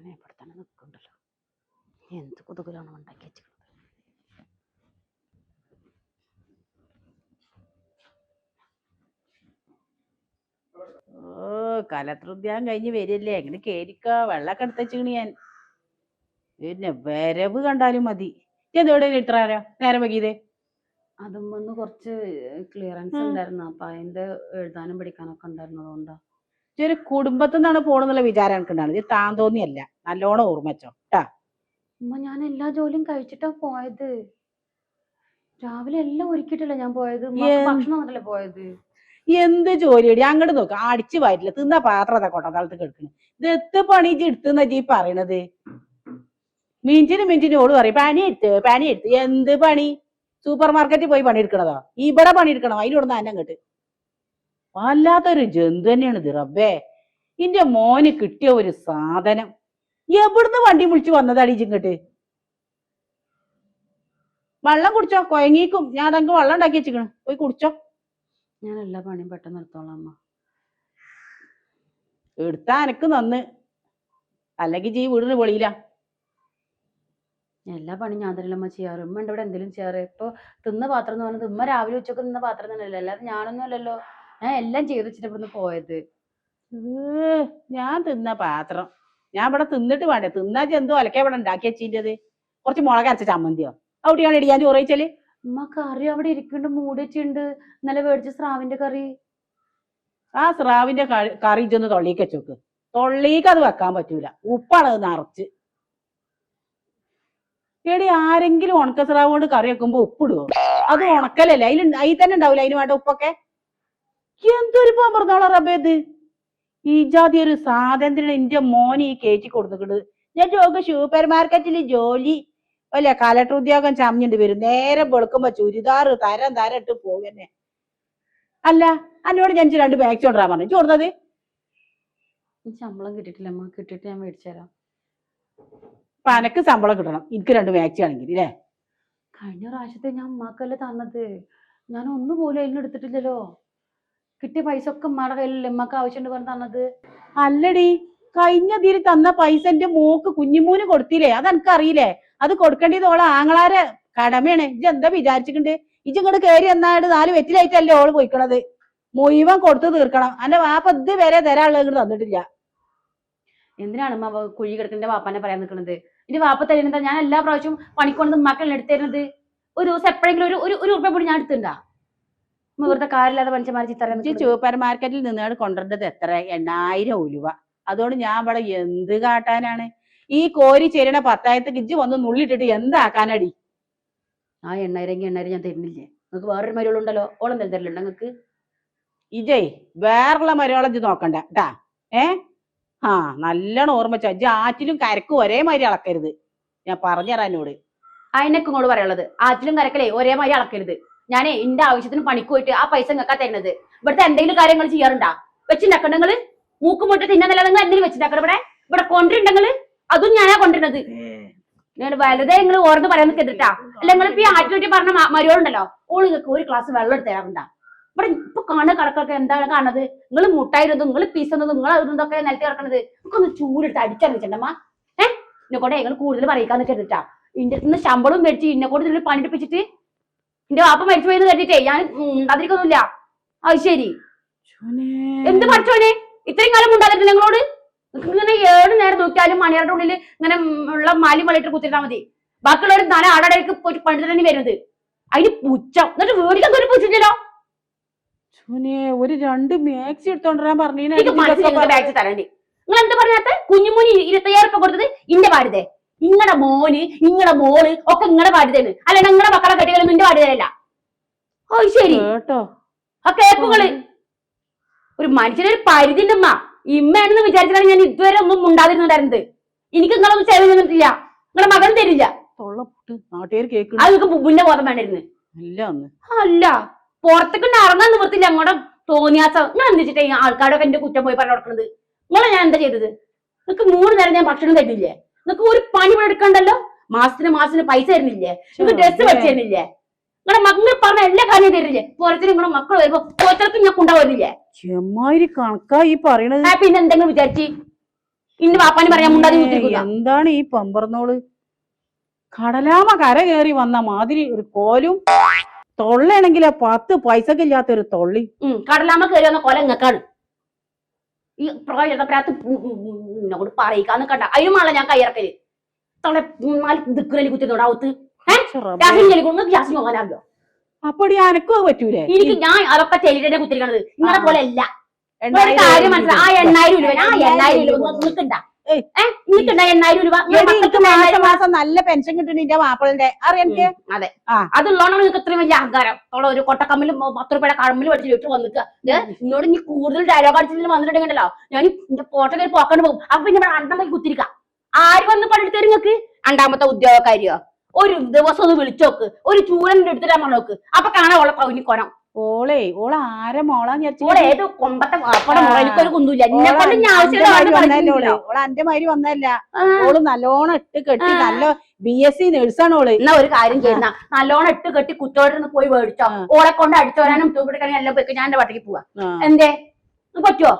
പടച്ചോനെ ഇവിടെ തന്നെ നിൽക്കുന്നുണ്ടല്ലോ എന്ത് കൊതുകിലാണ് ഉണ്ടാക്കി വെച്ചിട്ടുള്ളത് ഓ കലത്രുദ്യാൻ കഴിഞ്ഞ് വരില്ലേ? എങ്ങനെ കേരിക്ക വെള്ളമൊക്കെ എടുത്ത് ഞാൻ. പിന്നെ വരവ് കണ്ടാലും മതി. എന്തോടെ ഇട്ടാരോ നേരം? വൈകിയതേ? അതും വന്ന് കുറച്ച് ക്ലിയറൻസ് ഉണ്ടായിരുന്നു. അപ്പൊ അതിന്റെ എഴുതാനും പഠിക്കാനൊക്കെ ഉണ്ടായിരുന്നു അതുകൊണ്ടാ ഇജ്ജ് ഒരു കുടുംബത്തിൽ നിന്നാണ് പോണെന്നുള്ള വിചാരം എനിക്കുണ്ടാണ് ഇത് താൻ തോന്നിയല്ല നല്ലോണം ഓർമ്മച്ചോ ഞാൻ എല്ലാ ജോലിയും കഴിച്ചിട്ടാ പോയത്. രാവിലെ എല്ലാം ഒരുക്കിയിട്ടല്ല ഞാൻ പോയത്? ഭക്ഷണം തന്നിട്ടല്ലേ പോയത്. എന്ത് ജോലിയടി? അങ്ങോട്ട് നോക്ക. അടിച്ചു വായിട്ടില്ല തിന്ന പാത്രം അതാ കൊട്ടത്താളത്ത് കിടക്കണ് ഇത് എത്ത് പണി എടുത്തുന്ന ജീ പറയണത്? മിനിറ്റിന് മിനിറ്റിന് ഓട് പറയും പാനി എടുത്ത് പനി എടുത്ത്. എന്ത് പണി? സൂപ്പർ മാർക്കറ്റിൽ പോയി പണിയെടുക്കണതോ ഇവിടെ പണിയെടുക്കണോ അതിലൂടെ തന്നെ അങ്ങോട്ട്. വല്ലാത്തൊരു ജന്തു തന്നെയാണ് ഇത് റബ്ബേ. ഇന്റെ മോന് കിട്ടിയ ഒരു സാധനം. എവിടുന്ന് വണ്ടി വിളിച്ചു വന്നതാടി ഇങ്ങോട്ട്? വെള്ളം കുടിച്ചോ? കൊയങ്ങീക്കും. ഞാൻ അതങ്ങ് വെള്ളം ഉണ്ടാക്കി വെച്ചിക്കണ് പോയി കുടിച്ചോ. ഞാൻ എല്ലാ പണിയും പെട്ടെന്ന് എടുത്തോളാം അമ്മ. എടുത്താ എനക്ക് നന്ന്. അല്ലെങ്കിൽ ജീ വീടിന് വെളിയില. എല്ലാ പണി ഞാൻ തന്നെ അമ്മ ചെയ്യാറ്. ഉമ്മ ഉണ്ട് ഇവിടെ എന്തെങ്കിലും ചെയ്യാറ്? ഇപ്പൊ തിന്ന പാത്രം എന്ന് പറഞ്ഞത് ഉമ്മ രാവിലെ ഉച്ചയ്ക്ക് തിന്ന പാത്രം തന്നെയല്ലേ? അല്ലാതെ ഞാനൊന്നും അല്ലല്ലോ. ഞാൻ എല്ലാം ചെയ്ത് വെച്ചിട്ട് ഇവിടുന്ന് പോയത്. ഞാൻ തിന്ന പാത്രം. ഞാൻ ഇവിടെ തിന്നിട്ട് വേണ്ടേ? തിന്നാ എന്തോ അലക്കാ ഇവിടെ ഉണ്ടാക്കി വെച്ചിന്റെത് കുറച്ച് മുളക് അരച്ച ചമ്മന്തിയോ? അവിടെയാണ് ഇടിയാൻ ചോറ് വെച്ചാൽ ഉമ്മ കറി അവിടെ ഇരിക്കുന്നുണ്ട് മൂടി വെച്ചിട്ടുണ്ട് ഇന്നലെ മേടിച്ച സ്രാവിന്റെ കറി. ആ സ്രാവിന്റെ കറി ഇജൊന്ന് തൊള്ളിക്ക് വെച്ചോക്ക് തൊള്ളിക്ക് അത് വെക്കാൻ പറ്റൂല. ഉപ്പാണ് അത് നിറച്ച്. എടി ആരെങ്കിലും ഉണക്ക സ്രാവ് കൊണ്ട് കറി വെക്കുമ്പോ ഉപ്പിടുവോ? അത് ഉണക്കലല്ലേ? അതിൽ അതിൽ തന്നെ ഉണ്ടാവില്ല അതിന് വേണ്ട ഉപ്പൊക്കെ? എന്തൊരു റബ്ബേ ഇത്? ഈ ജാതി ഒരു സ്വാതന്ത്ര്യം എന്റെ മോന് ഈ കയറ്റി കൊടുത്തിട്ട് ഞാൻ ജോക്ക് സൂപ്പർ മാർക്കറ്റിൽ ജോലി അല്ല കലക്ടർ ഉദ്യോഗം ചമഞ്ഞിട്ട് വരും. നേരെ വെളുക്കുമ്പോ ചുരിദാർ തരം തരം ഇട്ട് പോകുന്നെ അല്ല അന്നോട് ഞാൻ രണ്ട് ബാഗ് ചോണ്ടാ പറഞ്ഞു. ചോർന്നത് ശമ്പളം കിട്ടിയിട്ടില്ല. അമ്മ കിട്ടിയിട്ട് ഞാൻ മേടിച്ചു തരാം. അപ്പൊ അനക്ക് ശമ്പളം കിട്ടണം. എനിക്ക് രണ്ട് ബാഗ് ആണെങ്കിൽ അല്ലേ കഴിഞ്ഞ പ്രാവശ്യത്തെ ഞാൻ ഉമ്മാക്കല്ലേ തന്നത്. ഞാൻ ഒന്നുപോലും അതിലെടുത്തിട്ടില്ലല്ലോ കിട്ടിയ പൈസ ഒക്കെ ഉമ്മയുടെ കയ്യിലല്ലേ? ഉമ്മക്ക് ആവശ്യമുണ്ട് പറഞ്ഞു തന്നത്. അല്ലടി കഴിഞ്ഞ തീര് തന്ന പൈസ എന്റെ മോക്ക് കുഞ്ഞിമൂന് കൊടുത്തില്ലേ? അത് എനിക്ക് അറിയില്ലേ അത് കൊടുക്കേണ്ടത് ഓളെ ആങ്ങളാരെ കടമയാണ്. ഇജ്ജ് എന്താ വിചാരിച്ചിട്ടുണ്ട് ഇജ്ജ് ഇങ്ങോട്ട് കയറി എന്നായിട്ട് നാല് വെറ്റിലായിട്ടല്ലേ ഓൾ പോയിക്കണത്? മുഴുവൻ കൊടുത്തു തീർക്കണം. അന്റെ വാപ്പ ഇത് വരെ തരാനുള്ളത് ഇങ്ങോട്ട് തന്നിട്ടില്ല. എന്തിനാണ് ഉമ്മ കുഴി കിടക്കുന്ന വാപ്പാനെ പറയാൻ നിൽക്കുന്നത് എന്റെ വാപ്പ തരുന്നത് ഞാൻ എല്ലാ പ്രാവശ്യവും പണിക്കൊണ്ട് ഉമ്മാക്കളെ എടുത്തു തരുന്നത്? ഒരു ദിവസം എപ്പോഴെങ്കിലും ഒരു ഒരു ഉറുപ്പ ഞാൻ എടുത്തിണ്ടാ ഉമ്മ വെറുതെ കാര്യമില്ലാതെ മനുഷ്യന്മാർ ഇജ്ജ് സൂപ്പർ മാർക്കറ്റിൽ നിന്നാണ് കൊണ്ടുവരേണ്ടത് എത്ര? എണ്ണായിരം ഉലുവ അതുകൊണ്ട് ഞാൻ ഇവിടെ എന്ത് കാട്ടാനാണ്? ഈ കോരി ചേരണ പത്തായത്ത് ഇജ്ജ് വന്ന് നുള്ളിട്ടിട്ട് എന്താക്കാനടി? ആ എണ്ണായിരം എണ്ണായിരം ഞാൻ തരുന്നില്ലേ? നിങ്ങൾക്ക് വേറൊരു മരുകളുണ്ടല്ലോ ഓളം എന്തെങ്കിലും തരലുണ്ടോ നിങ്ങൾക്ക് ഇജയ് വേറുള്ള മരോളജ് നോക്കണ്ട കേട്ടാ ഏ? ആ നല്ലോണം ഓർമ്മ വെച്ചോ ആറ്റിലും കരക്കും ഒരേ മാതിരി അളക്കരുത്. ഞാൻ പറഞ്ഞു തരാനോട് അതിനൊക്കെ ഇങ്ങോട്ട് പറയാനുള്ളത്. ആറ്റിലും കരക്കലേ ഒരേ മാതിരി അളക്കരുത്. ഞാനേ എന്റെ ആവശ്യത്തിന് പണിക്ക് പോയിട്ട് ആ പൈസ നിങ്ങൾക്കാ തരുന്നത്. ഇവിടുത്തെ എന്തെങ്കിലും കാര്യങ്ങൾ ചെയ്യാറുണ്ടാ? വെച്ചിണ്ടാക്കണ്ട നിങ്ങൾ? മൂക്ക് മുട്ട തിന്നല്ല നിങ്ങൾ എന്തെങ്കിലും വെച്ചിണ്ടാക്കണം ഇവിടെ? ഇവിടെ കൊണ്ടിട്ടുണ്ടെങ്കിൽ അതും ഞാനാ കൊണ്ടിരുന്നത് ഞാൻ വലുതേ നിങ്ങൾ ഓർന്ന് പറയാൻ നിൽക്കരുതാ അല്ല നിങ്ങൾ ഇപ്പൊ ഈ ആറ്റിൽ പറ്റി പറഞ്ഞ മരുകളുണ്ടല്ലോ ഓൾ നിങ്ങൾക്ക് ഒരു ക്ലാസ് വെള്ളം എടുത്ത് ഇവിടെ ഇപ്പൊ കാണുന്ന കടക്കൊക്കെ എന്താണ് കാണുന്നത്? നിങ്ങൾ മുട്ടായിരുന്നതും നിങ്ങൾ പീസുന്നതും നിങ്ങൾ ഇതൊക്കെ നിലത്ത് കിടക്കണത് നമുക്കൊന്ന് ചൂടെടുത്ത് അടിച്ചറിയിച്ചണ്ടമ്മ ഏഹ് എന്നെ കൂടെ നിങ്ങൾ കൂടുതൽ പറയിക്കാൻ നിൽക്കരുതാ ഇന്റെ ശമ്പളം മേടിച്ച് ഇന്നെ കൂടെ പണിയെടുപ്പിച്ചിട്ട് എന്റെ വാപ്പ മരിച്ചു പോയെന്ന് കരുതിട്ടേ ഞാൻ ഉണ്ടാതിരിക്കൊന്നുമില്ല അത് ശരി. എന്ത് പഠിച്ചോനെ ഇത്രയും കാലം ഉണ്ടാകരുത് നിങ്ങളോട്? നിങ്ങൾക്ക് ഇങ്ങനെ ഏഴ് നേരം നോക്കിയാലും മണിയറുടെ ഉള്ളിൽ ഇങ്ങനെ ഉള്ള മാലി മലയിട്ട് കുത്തിരുന്നാ മതി. ബാക്കിയുള്ളവർ നാളെ ആടടേക്ക് പോയിട്ട് പണ്ട് തന്നെ വരുന്നത്. അതിന് പുച്ഛം. എന്നിട്ട് വീടിക്കാൻ ഒരു പുച്ഛില്ലല്ലോ ഒരു രണ്ട് മാക്സി പറഞ്ഞു നിങ്ങൾ എന്താ പറഞ്ഞാത്ത? കുഞ്ഞുമുനി ഇരുപത്തയ്യായിരം രൂപ കൊടുത്തത് ഇന്റെ ബാധ്യത നിങ്ങളുടെ മോന് നിങ്ങളുടെ മോൾ ഒക്കെ നിങ്ങളുടെ ബാധ്യതയാണ്. അല്ല നിങ്ങളുടെ മക്കളെ കെട്ടികളും നിന്റെ ബാധ്യതയല്ല. ഓ ശരി. കേട്ടോ. ആ കേക്കുകൾ. ഒരു മനുഷ്യനൊരു പരിധി ഉണ്ടമ്മ ഇമ്മയാണെന്ന് വിചാരിച്ചാണ് ഞാൻ ഇതുവരെ ഒന്നും ഉണ്ടാതിരുന്നുണ്ടായിരുന്നത് എനിക്ക് നിങ്ങളൊന്നും ചെലവ് തന്നിട്ടില്ല. നിങ്ങളുടെ മകൻ തരില്ല. അത് ബോധം വേണ്ടിരുന്നു അല്ല. പുറത്തേക്ക് ഇറങ്ങാൻ നിവർത്തില്ല അങ്ങോട്ട് തോന്നിയാസ നിങ്ങൾ എന്ത് വെച്ചിട്ടാ ആൾക്കാരൊക്കെ എന്റെ കുറ്റം പോയി പറഞ്ഞു കൊടുക്കുന്നത് നിങ്ങളെ ഞാൻ എന്താ ചെയ്തത്? നിങ്ങൾക്ക് മൂന്ന് നേരം ഞാൻ ഭക്ഷണം തരുന്നില്ലേ നിങ്ങൾക്ക് ഒരു പണി എടുക്കണ്ടല്ലോ? മാസത്തിന് മാസത്തിന് പൈസ തരുന്നില്ലേ? നിങ്ങൾക്ക് ഡ്രസ്സ് വെച്ചിരുന്നില്ലേ നിങ്ങളുടെ മക്കൾ പറഞ്ഞ എല്ലാ കാര്യവും തരില്ലേ പുറത്തിന് നിങ്ങളുടെ മക്കൾ വരുമ്പോ പുറത്തേക്ക് ഞാൻ കൊണ്ടുപോകുന്നില്ലേ? ചെമ്മാതിരി കണക്കാ ഈ പറയണത്. ആ പിന്നെ എന്തെങ്കിലും വിചാരിച്ചു? ഇന്ന് പാപ്പാന് പറയാൻ മുണ്ടാതി എന്താണ് ഈ പമ്പർന്നോൾ? കടലാമ കര കയറി വന്ന മാതിരി ഒരു കോലും തൊള്ളയാണെങ്കിൽ പത്ത് പൈസക്കില്ലാത്ത ഒരു തൊള്ളി. കടലാമ കയറി വന്ന കൊല ഇങ്ങക്കാണ്. ഈ പ്രായത്ത് എന്നോട് പറയിക്കാന്ന് കണ്ട. അതിന് വേണം ഞാൻ കയ്യിറക്കൽ. തൊളെ നാല് ദിക്കുലി അവത്ത് ഗ്യാസ് അപ്പടി അനക്കോ പറ്റൂലേ? എനിക്ക് ഞാൻ അതൊക്കെ ചെല്ലിട്ടെ കുത്തിരിക്കണത്. നിങ്ങളെ പോലെ അല്ല കാര്യം മനസ്സിലായി. ആ എണ്ണായിരം രൂപ. ആ എണ്ണായിരം രൂപ നിങ്ങൾക്കുണ്ടാ എണ്ണായിരം രൂപ? മാസം മാസം നല്ല പെൻഷൻ കിട്ടുന്നു എന്റെ മാപ്പിളിന്റെ. അറിയാം എനിക്ക്? ഉം, അതെ. അതുള്ളതാണ് നിങ്ങൾക്ക് ഇത്രയും വലിയ അഹങ്കാരം. അവളെ ഒരു കൊട്ടക്കമ്മിലും പത്ത് രൂപയുടെ കമ്മിൽ വെച്ചിട്ട് ഇട്ട് വന്നിട്ട് എന്നോട് ഇനി കൂടുതൽ ഡയലോഗ് അടിച്ചിട്ട് വന്നിട്ടുണ്ടെങ്കിലോ ഞാൻ എന്റെ പോട്ടൊക്കെ പോക്കാണ്ട് പോകും. അപ്പൊ പിന്നെ ഇവിടെ അണ്ടം കുത്തിരിക്ക. ആര് വന്ന് പണിയെടുത്തരും നിങ്ങൾക്ക് രണ്ടാമത്തെ ഉദ്യോഗക്കാരിയോ? ഒരു ദിവസം ഒന്ന് വിളിച്ചോക്ക്. ഒരു ചൂരന്റെ എടുത്തിട്ടാ നോക്ക് അപ്പൊ കാണാൻ ഉള്ള പൗനിക്കോണം ഓളെ ഓള ആരെ മോളാന്ന് ഓളെ വിചാരിച്ചു കൊമ്പത്തെ വാപ്പടെ മുറ എനിക്കൊരു കുന്തുമില്ല ഞാൻ ഓള. അന്റെ മാതിരി വന്നല്ല ഓൾ നല്ലോണം ഇട്ട് കെട്ടി നല്ല ബി എസ് സി നേഴ്സാണ് ഓൾ. എന്നാ ഒരു കാര്യം ചെയ്യുന്ന. നല്ലോണം ഇട്ട് കെട്ടി കുത്തോടെ പോയി മേടിച്ചോ. ഓളെ കൊണ്ട് അടിച്ചു വരാനും തൂക്കിടിക്കാനും എല്ലാം പോയി. ഞാൻ എന്റെ വട്ടിക്ക് പോവാ. എന്തേ? പറ്റുവോ?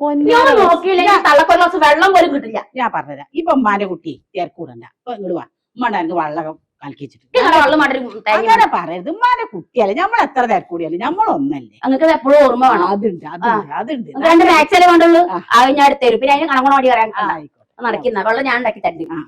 പറ്റുമോ വെള്ളം പോലും കിട്ടില്ല. ഞാൻ പറഞ്ഞുതരാം. ഇപ്പൊ ഉമ്മാന്റെ കുട്ടി ചേർക്കൂടണ്ട ഇങ്ങോട്ട് വാ. ഉമ്മണ്ട എനിക്ക് വെള്ളം അങ്ങനെ പറയരുത്. ഉമ്മാനെ കുട്ടിയല്ലേ നമ്മൾ എത്ര തിരക്കൂടിയല്ലേ നമ്മളൊന്നല്ലേ നിങ്ങൾക്ക് എപ്പോഴും ഓർമ്മ വേണം? അതുണ്ട് അതുണ്ട് അതുണ്ട്. രണ്ട്. അത് ഞാൻ എടുത്തരും തരും. പിന്നെ അതിന് കണക്കണോടി ആയിക്കോട്ടെ. നടക്കുന്ന. വെള്ളം ഞാൻ ഉണ്ടാക്കി ആ.